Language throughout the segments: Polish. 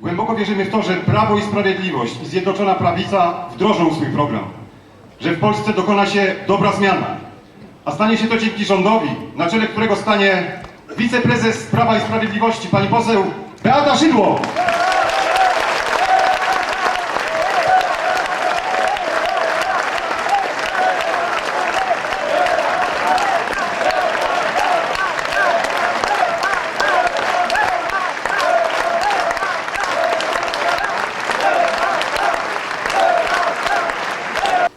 Głęboko wierzymy w to, że Prawo i Sprawiedliwość i Zjednoczona Prawica wdrożą swój program, że w Polsce dokona się dobra zmiana, a stanie się to dzięki rządowi, na czele którego stanie wiceprezes Prawa i Sprawiedliwości, pani poseł Beata Szydło.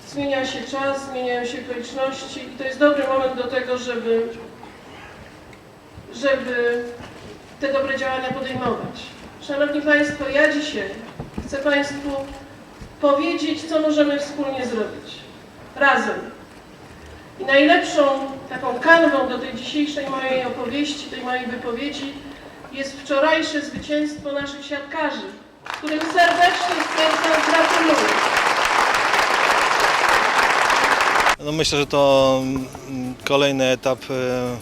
Zmienia się czas, zmieniają się okoliczności i to jest dobry moment do tego, żeby, żeby te dobre działania podejmować. Szanowni Państwo, ja dzisiaj chcę Państwu powiedzieć, co możemy wspólnie zrobić. Razem. I najlepszą taką kanwą do tej dzisiejszej mojej opowieści, tej mojej wypowiedzi jest wczorajsze zwycięstwo naszych siatkarzy, którym serdecznie No myślę, że to mm, kolejny etap e,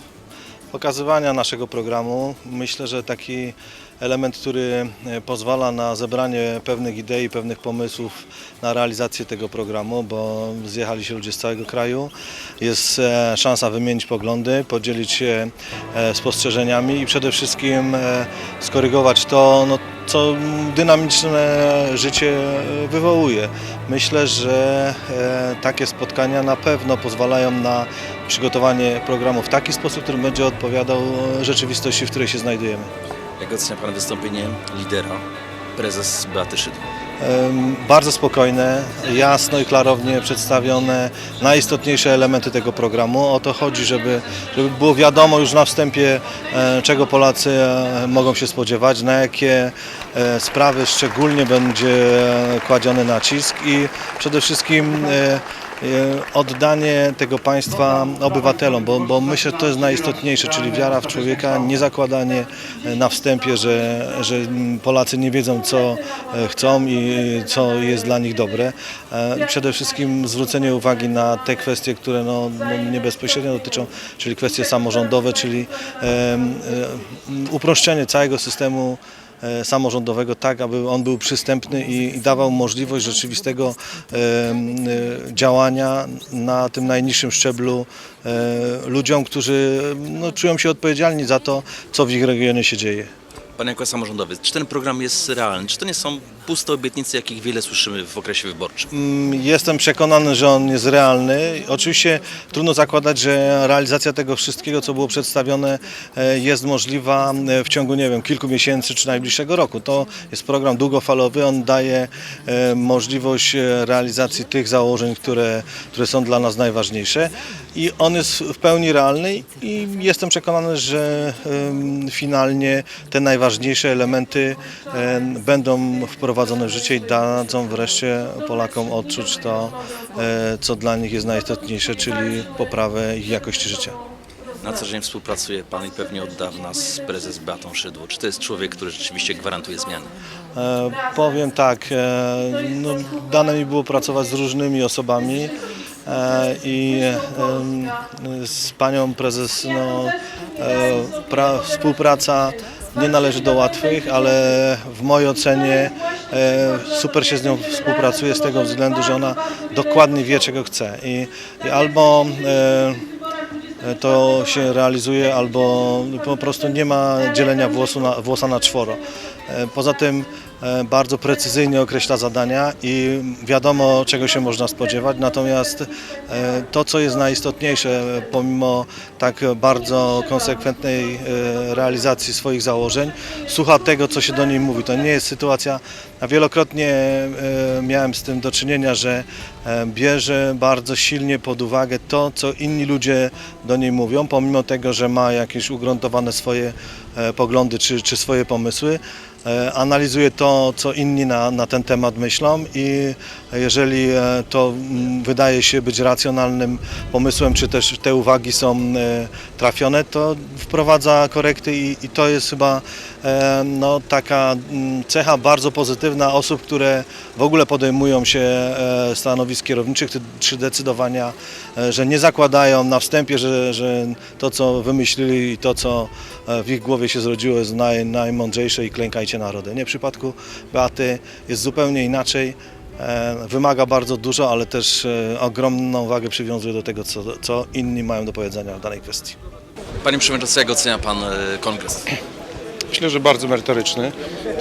pokazywania naszego programu. Myślę, że taki element, który e, pozwala na zebranie pewnych idei, pewnych pomysłów na realizację tego programu, bo zjechali się ludzie z całego kraju. Jest e, szansa wymienić poglądy, podzielić się e, spostrzeżeniami i przede wszystkim skorygować to, no, co dynamiczne życie wywołuje. Myślę, że takie spotkania na pewno pozwalają na przygotowanie programu w taki sposób, który będzie odpowiadał rzeczywistości, w której się znajdujemy. Jak ocenia Pan wystąpienie lidera, prezes Beaty Szydło? Bardzo spokojne, jasno i klarownie przedstawione najistotniejsze elementy tego programu. O to chodzi, żeby, żeby było wiadomo już na wstępie, e, czego Polacy e, mogą się spodziewać, na jakie e, sprawy szczególnie będzie kładziony nacisk i przede wszystkim oddanie tego państwa obywatelom, bo, bo myślę, że to jest najistotniejsze, czyli wiara w człowieka, nie zakładanie na wstępie, że, że Polacy nie wiedzą, co chcą i co jest dla nich dobre. E, Przede wszystkim zwrócenie uwagi na te kwestie, które no, no, nie bezpośrednio dotyczą, czyli kwestie samorządowe, czyli e, uproszczenie całego systemu e, samorządowego tak, aby on był przystępny i, dawał możliwość rzeczywistego działania na tym najniższym szczeblu ludziom, którzy no, czują się odpowiedzialni za to, co w ich regionie się dzieje. Pan jako samorządowy, czy ten program jest realny? Czy to nie są puste obietnice, jakich wiele słyszymy w okresie wyborczym? Mm, Jestem przekonany, że on jest realny. Oczywiście trudno zakładać, że realizacja tego wszystkiego, co było przedstawione, e, jest możliwa e, w ciągu, nie wiem, kilku miesięcy czy najbliższego roku. To jest program długofalowy, on daje e, możliwość realizacji tych założeń, które, które są dla nas najważniejsze i on jest w pełni realny i jestem przekonany, że finalnie te najważniejsze elementy em, będą wprowadzone w życie i dadzą wreszcie Polakom odczuć to, e, co dla nich jest najistotniejsze, czyli poprawę ich jakości życia. Na co dzień współpracuje Pan i pewnie od dawna z prezes Beatą Szydło. Czy to jest człowiek, który rzeczywiście gwarantuje zmiany? E, powiem tak, e, no, dane mi było pracować z różnymi osobami e, i e, z panią prezes no, e, pra, współpraca nie należy do łatwych, ale w mojej ocenie e, super się z nią współpracuje z tego względu, że ona dokładnie wie czego chce i, i albo e, to się realizuje, albo po prostu nie ma dzielenia włosu na, włosa na czworo. E, Poza tym e, bardzo precyzyjnie określa zadania i wiadomo czego się można spodziewać, natomiast e, to co jest najistotniejsze pomimo tak bardzo konsekwentnej realizacji swoich założeń, słucha tego co się do niej mówi. To nie jest sytuacja, a wielokrotnie miałem z tym do czynienia, że bierze bardzo silnie pod uwagę to co inni ludzie do niej mówią, pomimo tego, że ma jakieś ugruntowane swoje poglądy czy, czy swoje pomysły. E, Analizuje to, co inni na, na ten temat myślą i jeżeli e, to wydaje się być racjonalnym pomysłem, czy też te uwagi są e, trafione, to wprowadza korekty i, i to jest chyba no, taka mm, cecha bardzo pozytywna osób, które w ogóle podejmują się e, stanowisk kierowniczych czy- decydowania, e, że nie zakładają na wstępie, że, że to, co wymyślili i to, co e, w ich głowie się zrodziło jest naj, najmądrzejsze i klękajcie narody. Nie w przypadku Beaty jest zupełnie inaczej. E, Wymaga bardzo dużo, ale też e, ogromną wagę przywiązuje do tego, co, co inni mają do powiedzenia w danej kwestii. Panie Przewodniczący, jak ocenia Pan e, kongres? Myślę, że bardzo merytoryczny,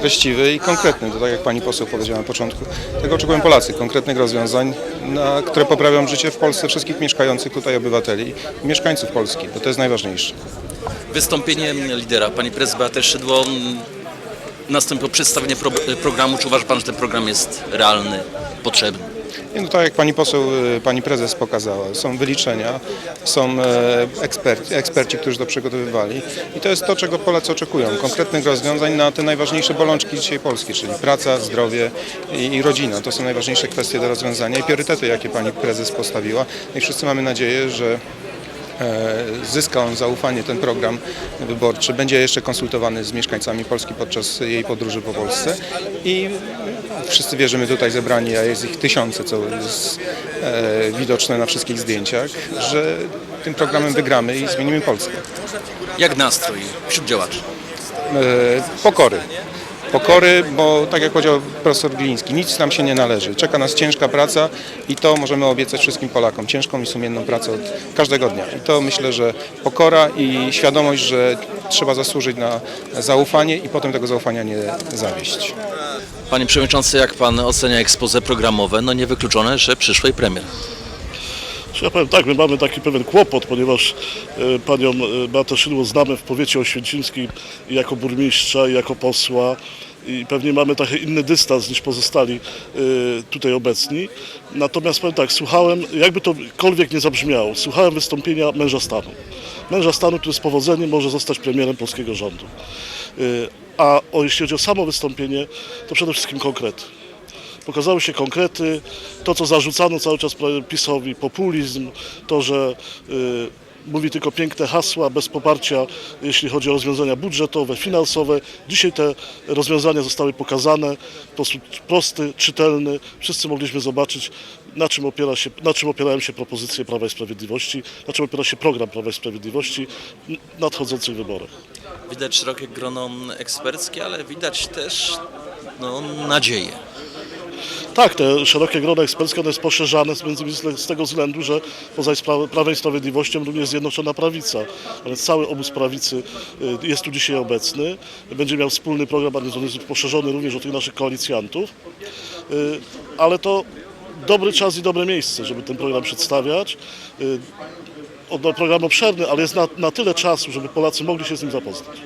treściwy i konkretny. To tak jak pani poseł powiedziała na początku. Tego oczekują Polacy, konkretnych rozwiązań, na, które poprawią życie w Polsce wszystkich mieszkających tutaj obywateli i mieszkańców Polski, bo to jest najważniejsze. Wystąpienie lidera, pani prezes Beaty Szydło, mm, nastąpiło przedstawienie pro, programu. Czy uważa Pan, że ten program jest realny, potrzebny? No tak jak pani poseł, y, pani prezes pokazała, są wyliczenia, są e, eksperci, eksperci, którzy to przygotowywali i to jest to, czego Polacy oczekują. Konkretnych rozwiązań na te najważniejsze bolączki dzisiaj Polski, czyli praca, zdrowie i, i rodzina. To są najważniejsze kwestie do rozwiązania i priorytety, jakie pani prezes postawiła. No I wszyscy mamy nadzieję, że e, zyska on zaufanie, ten program wyborczy. Będzie jeszcze konsultowany z mieszkańcami Polski podczas jej podróży po Polsce i wszyscy wierzymy tutaj zebrani, a jest ich tysiące, co jest e, widoczne na wszystkich zdjęciach, że tym programem wygramy i zmienimy Polskę. Jak nastrój wśród działaczy? E, pokory. Pokory, bo tak jak powiedział profesor Gliński, nic nam się nie należy. Czeka nas ciężka praca i to możemy obiecać wszystkim Polakom. Ciężką i sumienną pracę od każdego dnia. I to myślę, że pokora i świadomość, że trzeba zasłużyć na zaufanie i potem tego zaufania nie zawieść. Panie Przewodniczący, jak Pan ocenia ekspoze programowe? No niewykluczone, że przyszłej premier. Ja powiem tak, my mamy taki pewien kłopot, ponieważ e, panią e, Beatę Szydło znamy w powiecie oświęcimskim i jako burmistrza, i jako posła i pewnie mamy trochę inny dystans niż pozostali e, tutaj obecni. Natomiast powiem tak, słuchałem, jakby tokolwiek nie zabrzmiało, słuchałem wystąpienia męża stanu. Męża stanu, który z powodzeniem może zostać premierem polskiego rządu. E, A jeśli chodzi o samo wystąpienie, to przede wszystkim konkrety. Pokazały się konkrety, to co zarzucano cały czas PiSowi, populizm, to, że y, mówi tylko piękne hasła, bez poparcia, jeśli chodzi o rozwiązania budżetowe, finansowe. Dzisiaj te rozwiązania zostały pokazane w sposób prosty, czytelny. Wszyscy mogliśmy zobaczyć, na czym, opiera się, na czym opierają się propozycje Prawa i Sprawiedliwości, na czym opiera się program Prawa i Sprawiedliwości w nadchodzących wyborach. Widać szerokie grono eksperckie, ale widać też no, nadzieję. Tak, te szerokie grono eksperckie one jest poszerzane z tego względu, że poza Prawem i Sprawiedliwością również Zjednoczona Prawica, a więc cały obóz prawicy y, jest tu dzisiaj obecny, będzie miał wspólny program, poszerzony również o tych naszych koalicjantów, Y, ale to dobry czas i dobre miejsce, żeby ten program przedstawiać. Y, no, Program obszerny, ale jest na, na tyle czasu, żeby Polacy mogli się z nim zapoznać.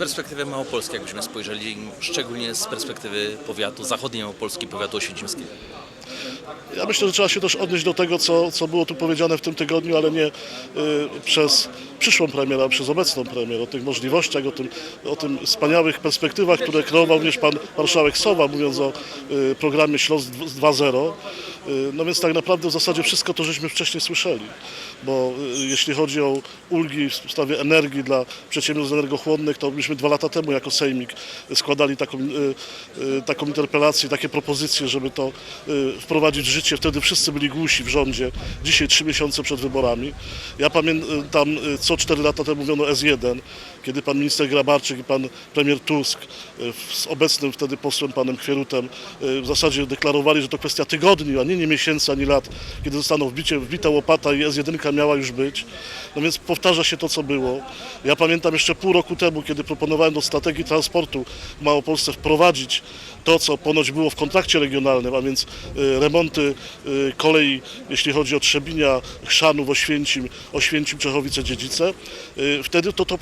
Perspektywy Małopolski, jakbyśmy spojrzeli, szczególnie z perspektywy powiatu, zachodniej Małopolski, powiatu oświęcimskiego. Ja myślę, że trzeba się też odnieść do tego, co, co było tu powiedziane w tym tygodniu, ale nie y, przez przyszłą premierę, a przez obecną premierę, o tych możliwościach, o tym, o tym wspaniałych perspektywach, które kreował również pan marszałek Sowa, mówiąc o y, programie Śląsk 2.0. Y, no więc tak naprawdę w zasadzie wszystko to żeśmy wcześniej słyszeli, bo y, jeśli chodzi o ulgi w sprawie energii dla przedsiębiorstw energochłonnych, to myśmy dwa lata temu jako Sejmik składali taką, y, y, taką interpelację, takie propozycje, żeby to y, wprowadzić w życie. Wtedy wszyscy byli głusi w rządzie, dzisiaj trzy miesiące przed wyborami. Ja pamiętam, y, co cztery lata temu mówiono S1, kiedy pan minister Grabarczyk i pan premier Tusk y, z obecnym wtedy posłem panem Kwierutem y, w zasadzie deklarowali, że to kwestia tygodni, a nie, nie miesięcy ani lat, kiedy zostaną wbicie, wbita łopata i S1 miała już być. No więc powtarza się to, co było. Ja pamiętam jeszcze pół roku temu, kiedy proponowałem do strategii transportu w Małopolsce wprowadzić to, co ponoć było w kontrakcie regionalnym, a więc y, remonty kolei, jeśli chodzi o Trzebinia, Chrzanów, Oświęcim, Oświęcim, Czechowice, Dziedzice. Wtedy to, to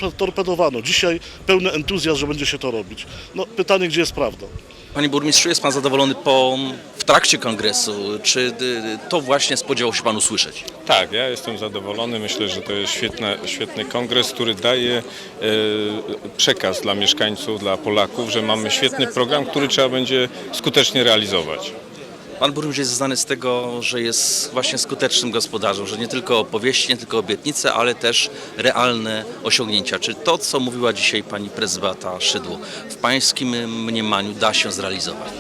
Dzisiaj pełny entuzjazm, że będzie się to robić. No pytanie, gdzie jest prawda? Panie burmistrzu, jest Pan zadowolony po, w trakcie kongresu? Czy y, to właśnie spodziewał się Pan usłyszeć? Tak, ja jestem zadowolony. Myślę, że to jest świetne, świetny kongres, który daje e, przekaz dla mieszkańców, dla Polaków, że mamy świetny program, który trzeba będzie skutecznie realizować. Pan burmistrz jest znany z tego, że jest właśnie skutecznym gospodarzem, że nie tylko opowieści, nie tylko obietnice, ale też realne osiągnięcia. Czy to, co mówiła dzisiaj pani prezes Szydło, w pańskim mniemaniu da się zrealizować?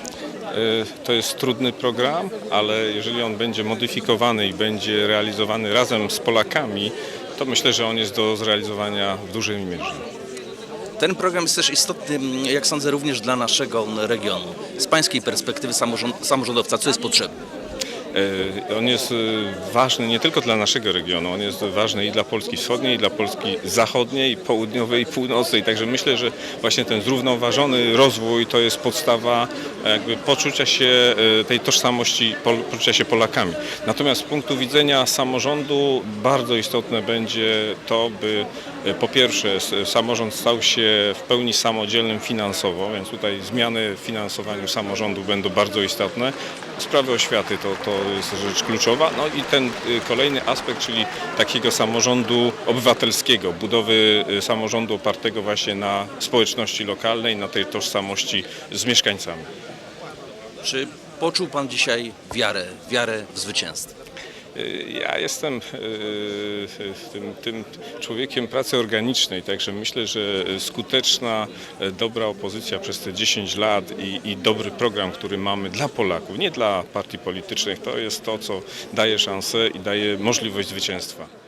E, To jest trudny program, ale jeżeli on będzie modyfikowany i będzie realizowany razem z Polakami, to myślę, że on jest do zrealizowania w dużej mierze. Ten program jest też istotny, jak sądzę, również dla naszego regionu. Z pańskiej perspektywy samorząd, samorządowca, co jest potrzebne? E, On jest e, ważny nie tylko dla naszego regionu, on jest ważny i dla Polski Wschodniej, i dla Polski Zachodniej, Południowej i Północnej. Także myślę, że właśnie ten zrównoważony rozwój to jest podstawa e, jakby poczucia się tej tożsamości, poczucia się Polakami. Natomiast z punktu widzenia samorządu bardzo istotne będzie to, by po pierwsze samorząd stał się w pełni samodzielnym finansowo, więc tutaj zmiany w finansowaniu samorządu będą bardzo istotne. Sprawy oświaty to, to jest rzecz kluczowa. No i ten y, kolejny aspekt, czyli takiego samorządu obywatelskiego, budowy y, samorządu opartego właśnie na społeczności lokalnej, na tej tożsamości z mieszkańcami. Czy poczuł pan dzisiaj wiarę, wiarę w zwycięstwo? Ja jestem y, tym, tym człowiekiem pracy organicznej, także myślę, że skuteczna, y, dobra opozycja przez te 10 lat i, i dobry program, który mamy dla Polaków, nie dla partii politycznych, to jest to, co daje szansę i daje możliwość zwycięstwa.